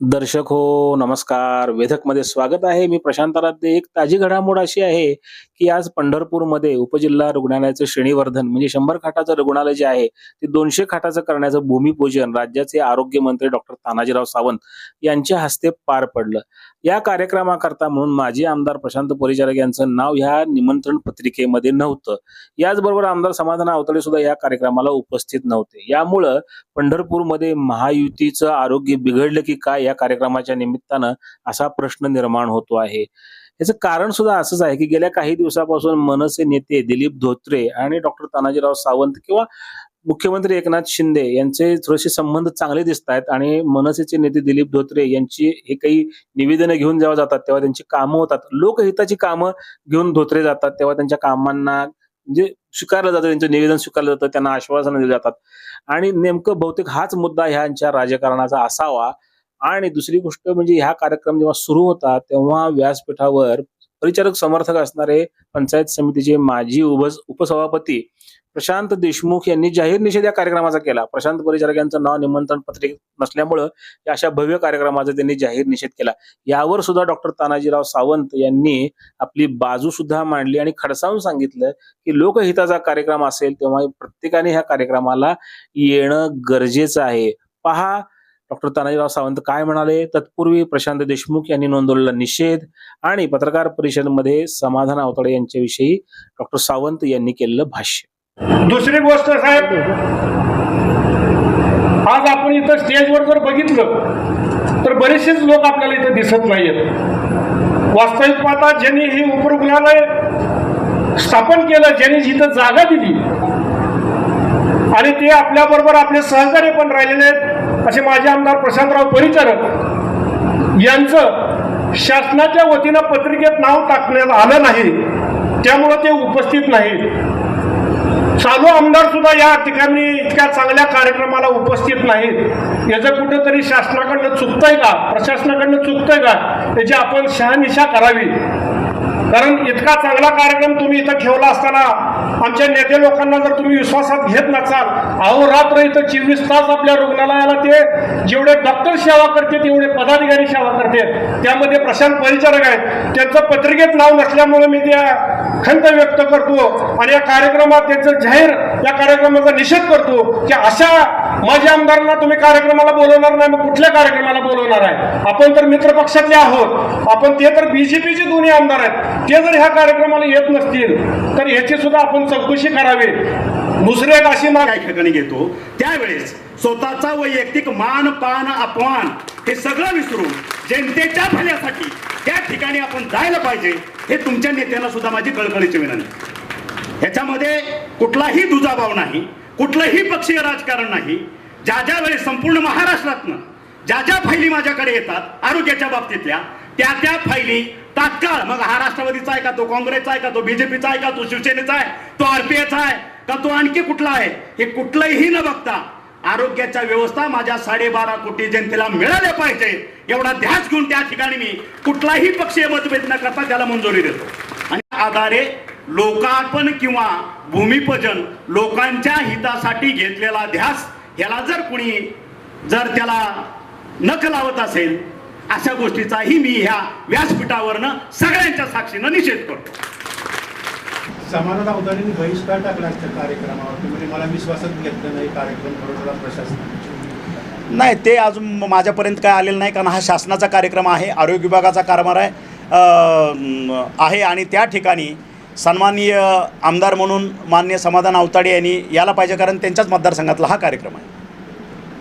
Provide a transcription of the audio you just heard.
दर्शक हो नमस्कार. वेधकमध्ये स्वागत आहे. मी प्रशांत आराध्य एक ताजी घडामोड अशी आहे की आज पंढरपूरमध्ये उपजिल्हा रुग्णालयाचं श्रेणीवर्धन म्हणजे शंभर खाटाचं रुग्णालय जे आहे ते दोनशे खाटाचं करण्याचं भूमिपूजन राज्याचे आरोग्य मंत्री डॉक्टर तानाजीराव सावंत यांच्या हस्ते पार पडलं. या कार्यक्रमाकरता म्हणून माजी आमदार प्रशांत परिचारक यांचं नाव ह्या निमंत्रण पत्रिकेमध्ये नव्हतं. याचबरोबर आमदार समाधान आवतडे सुद्धा या कार्यक्रमाला उपस्थित नव्हते. यामुळं पंढरपूरमध्ये महायुतीचं आरोग्य बिघडलं की काय या कार्यक्रमाच्या निमित्तानं असा प्रश्न निर्माण होतो आहे. याचं कारण सुद्धा असंच आहे की गेल्या काही दिवसापासून मनसे नेते दिलीप धोत्रे आणि डॉक्टर तानाजीराव सावंत किंवा मुख्यमंत्री एकनाथ शिंदे यांचे थोडेसे संबंध चांगले दिसत आहेत आणि मनसेचे नेते दिलीप धोत्रे यांची हे काही निवेदनं घेऊन जेव्हा जातात तेव्हा त्यांची कामं होतात. लोकहिताची कामं घेऊन धोत्रे जातात तेव्हा त्यांच्या कामांना म्हणजे स्वीकारलं जातं त्यांचं निवेदन स्वीकारलं जातं त्यांना आश्वासनं दिली जातात. आणि नेमकं बहुतेक हाच मुद्दा ह्यांच्या राजकारणाचा असावा. आणि दुसरी गोष्ट म्हणजे ह्या कार्यक्रम जेव्हा सुरू होता तेव्हा व्यासपीठावर परिचारक समर्थक असणारे पंचायत समितीचे माजी उपस उपसभापती प्रशांत देशमुख यांनी जाहीर निषेध या कार्यक्रमाचा केला. प्रशांत परिचारक यांचं नाव निमंत्रण पत्रिकेत नसल्यामुळं या अशा भव्य कार्यक्रमाचा त्यांनी जाहीर निषेध केला. यावर सुद्धा डॉक्टर तानाजीराव सावंत यांनी आपली बाजू सुद्धा मांडली आणि खडसावून सांगितलं की लोकहिताचा कार्यक्रम असेल तेव्हा प्रत्येकाने ह्या कार्यक्रमाला येणं गरजेचं आहे. पहा डॉक्टर तानाजीराव सावंत काय म्हणाले? तत्पूर्वी प्रशांत देशमुख यांनी नोंदवलेला निषेध आणि पत्रकार परिषदेमध्ये समाधान आवताडे यांच्याविषयी डॉक्टर सावंत यांनी केलेलं भाष्य. दुसरी गोष्ट साहेब आज आपण इथं स्टेजवर जर बघितलं तर बरेचसेच लोक आपल्याला इथं दिसत नाहीयेत. वास्तविक पाहता ज्यांनी ही उपरुग्णालय स्थापन केलं ज्यांनी जिथं जागा दिली आणि ते आपल्याबरोबर आपले सहकार्य पण राहिलेले आहेत असे माझे आमदार प्रशांतराव परिचारक यांचं शासनाच्या वतीनं पत्रिकेत नाव टाकण्यात आलं नाही त्यामुळं ते उपस्थित नाहीत चालू आमदार सुद्धा या ठिकाणी इतक्या चांगल्या कार्यक्रमाला उपस्थित नाहीत याचं कुठंतरी शासनाकडनं चुकतंय का? प्रशासनाकडनं चुकतंय का? याची आपण शहानिशा करावी. कारण इतका चांगला कार्यक्रम तुम्ही इथं ठेवला असताना आमच्या नेते लोकांना जर तुम्ही विश्वासात घेत नसाल अहोरात्र इथं चोवीस तास आपल्या रुग्णालयाला ते जेवढे डॉक्टर सेवा करते तेवढे पदाधिकारी सेवा करते. त्यामध्ये प्रशांत परिचारक आहेत. त्यांचं पत्रिकेत नाव नसल्यामुळे मी त्या खंत व्यक्त करतो. आणि या कार्यक्रमात त्यांचं जाहीर या कार्यक्रमाचा निषेध करतो की अशा माझ्या आमदारांना तुम्ही कार्यक्रमाला बोलवणार नाही मग कुठल्या कार्यक्रमाला बोलवणार आहे? आपण तर मित्र पक्षातले आहोत. आपण ते तर बीजेपीचे दोन्ही आमदार आहेत. ते जर ह्या कार्यक्रमाला येत नसतील तर ह्याची सुद्धा आपण चौकशी करावी. दुसरे अशी माग काही ठिकाणी घेतो? त्यावेळेस स्वतःचा वैयक्तिक मान पान अपमान हे सगळं विसरून जनतेच्या भल्यासाठी त्या ठिकाणी आपण जायला पाहिजे हे तुमच्या नेत्यांना सुद्धा माझी कळकळीची विनंती. ह्याच्यामध्ये कुठलाही दुजाभाव नाही कुठलंही पक्षीय राजकारण नाही ज्या ज्या वेळेस संपूर्ण महाराष्ट्रातनं ज्या ज्या फायली माझ्याकडे येतात आरोग्याच्या बाबतीतल्या त्या त्या फायली तात्काळ मग हा राष्ट्रवादीचा आहे का तो काँग्रेसचा आहे का तो बीजेपीचा आहे का तो शिवसेनेचा आहे तो आरपीएचा आहे का तो आणखी कुठला आहे हे कुठलंही न बघता आरोग्याच्या व्यवस्था माझ्या साडेबारा कोटी जनतेला मिळाल्या पाहिजे एवढा ध्यास घेऊन त्या ठिकाणी मी कुठलाही पक्षीय मतभेद न करता त्याला मंजुरी देतो. आणि आधारे लोकार्पण किंवा भूमिपूजन लोकांच्या हितासाठी घेतलेला ध्यास याला जर कुणी जर त्याला नख लावत असेल अशा गोष्टीचाही मी ह्या व्यासपीठावरनं सगळ्यांच्या साक्षीनं निषेध करतो. समाधान अवधानीने बहिष्कार टाकला असत्या कार्यक्रमावरती. म्हणजे मला विश्वासात घेतलं नाही कार्यक्रम बरोबर प्रशासन. नाही ते अजून माझ्यापर्यंत काय आलेलं नाही कारण हा शासनाचा कार्यक्रम आहे आरोग्य विभागाचा कारभार आहे आणि त्या ठिकाणी सन्माननीय आमदार म्हणून मान्य समाधान अवताडे यांनी याला पाहिजे कारण त्यांच्याच मतदारसंघातला हा कार्यक्रम आहे.